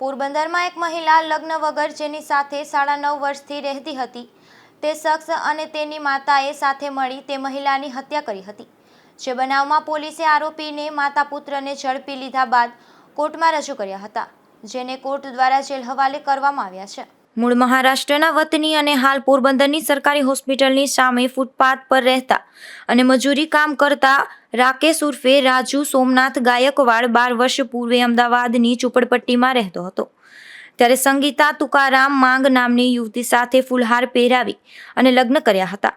પોરબંદરમાં એક મહિલા લગ્ન વગર જેની સાથે સાડા નવ વર્ષથી રહેતી હતી. તે શખ્સ અને તેની માતાએ સાથે મળી તે મહિલાની હત્યા કરી હતી. જે બનાવમાં પોલીસે આરોપીને માતા પુત્રને ઝડપી લીધા બાદ કોર્ટમાં રજૂ કર્યા હતા, જેને કોર્ટ દ્વારા જેલ હવાલે કરવામાં આવ્યા છે. મૂળ મહારાષ્ટ્રના વતની અને હાલ પોરબંદરની સરકારી હોસ્પિટલની સામે ફૂટપાથ પર રહેતા અને મજૂરી કામ કરતા રાકેશ ઉર્ફે રાજુ સોમનાથ ગાયકવાડ બાર વર્ષ પૂર્વે અમદાવાદની ઝૂંપડપટ્ટીમાં રહેતો હતો. ત્યારે સંગીતા તુકારામ માંગ નામની યુવતી સાથે ફૂલહાર પહેરાવી અને લગ્ન કર્યા હતા.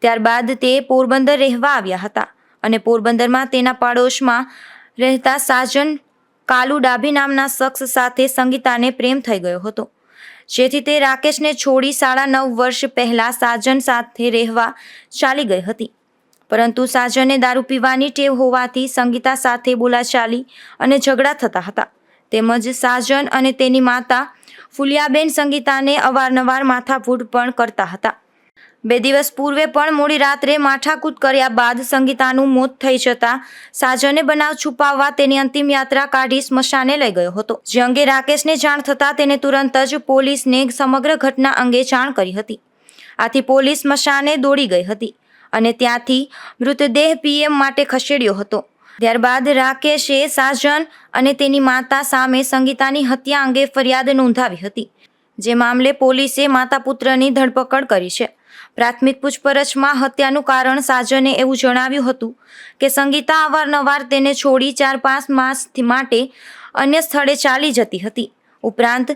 ત્યારબાદ તે પોરબંદર રહેવા આવ્યા હતા અને પોરબંદરમાં તેના પાડોશમાં રહેતા સાજન કાલુ ડાભી નામના શખ્સ સાથે સંગીતાને પ્રેમ થઈ ગયો હતો. જેથી તે રાકેશને છોડી સાડા નવ વર્ષ પહેલા સાજન સાથે રહેવા ચાલી ગઈ હતી. પરંતુ સાજને દારૂ પીવાની ટેવ હોવાથી સંગીતા સાથે બોલાચાલી અને ઝઘડા થતા હતા. તેમજ સાજન અને તેની માતા ફુલિયાબેન સંગીતાને અવારનવાર માથાકૂટ પણ કરતા હતા. બે દિવસ પૂર્વે પણ મોડી રાત્રે માથાકૂટ કર્યા બાદ સંગીતાનું મોત થઈ જતા સાજને બનાવ છુપાવવા તેની અંતિમ યાત્રા કાઢી સ્મશાને લઈ ગયો હતો. જે અંગે રાકેશને જાણ થતાં તેને તુરંત જ પોલીસને સમગ્ર ઘટના અંગે જાણ કરી હતી. આથી પોલીસ સ્મશાને દોડી ગઈ હતી અને ત્યાંથી મૃતદેહ પીએમ માટે ખસેડ્યો હતો. ત્યારબાદ રાકેશે સાજન અને તેની માતા સામે સંગીતાની હત્યા અંગે ફરિયાદ નોંધાવી હતી. જે મામલે પોલીસે માતા પુત્રની ધરપકડ કરી છે. પ્રાથમિક પૂછપરછમાં હત્યાનું કારણ સાજને એવું જણાવ્યું હતું કે સંગીતા અવારનવાર તેને છોડી ચાર પાંચ માસ માટે અન્ય સ્થળે ચાલી જતી હતી. ઉપરાંત,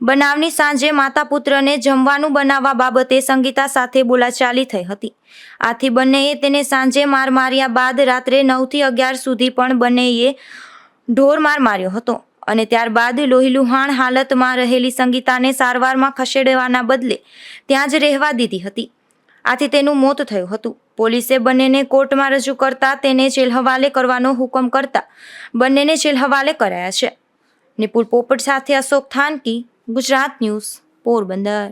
બનાવની સાંજે માતા પુત્રને જમવાનું બનાવવા બાબતે સંગીતા સાથે બોલાચાલી થઈ હતી. આથી બંનેએ તેને સાંજે માર માર્યા બાદ રાત્રે નવથી અગિયાર સુધી પણ બંનેએ ઢોર માર માર્યો હતો. અને ત્યારબાદ લોહીલુહાણ હાલતમાં રહેલી સંગીતાને સારવારમાં ખસેડવાના બદલે ત્યાં જ રહેવા દીધી હતી. આથી તેનું મોત થયું હતું. પોલીસે બંનેને કોર્ટમાં રજૂ કરતા તેને જેલહવાલે કરવાનો હુકમ કરતા બંનેને જેલહવાલે કરાયા છે. નિપુલ પોપટ સાથે અશોક થાનકી, ગુજરાત ન્યૂઝ, પોરબંદર.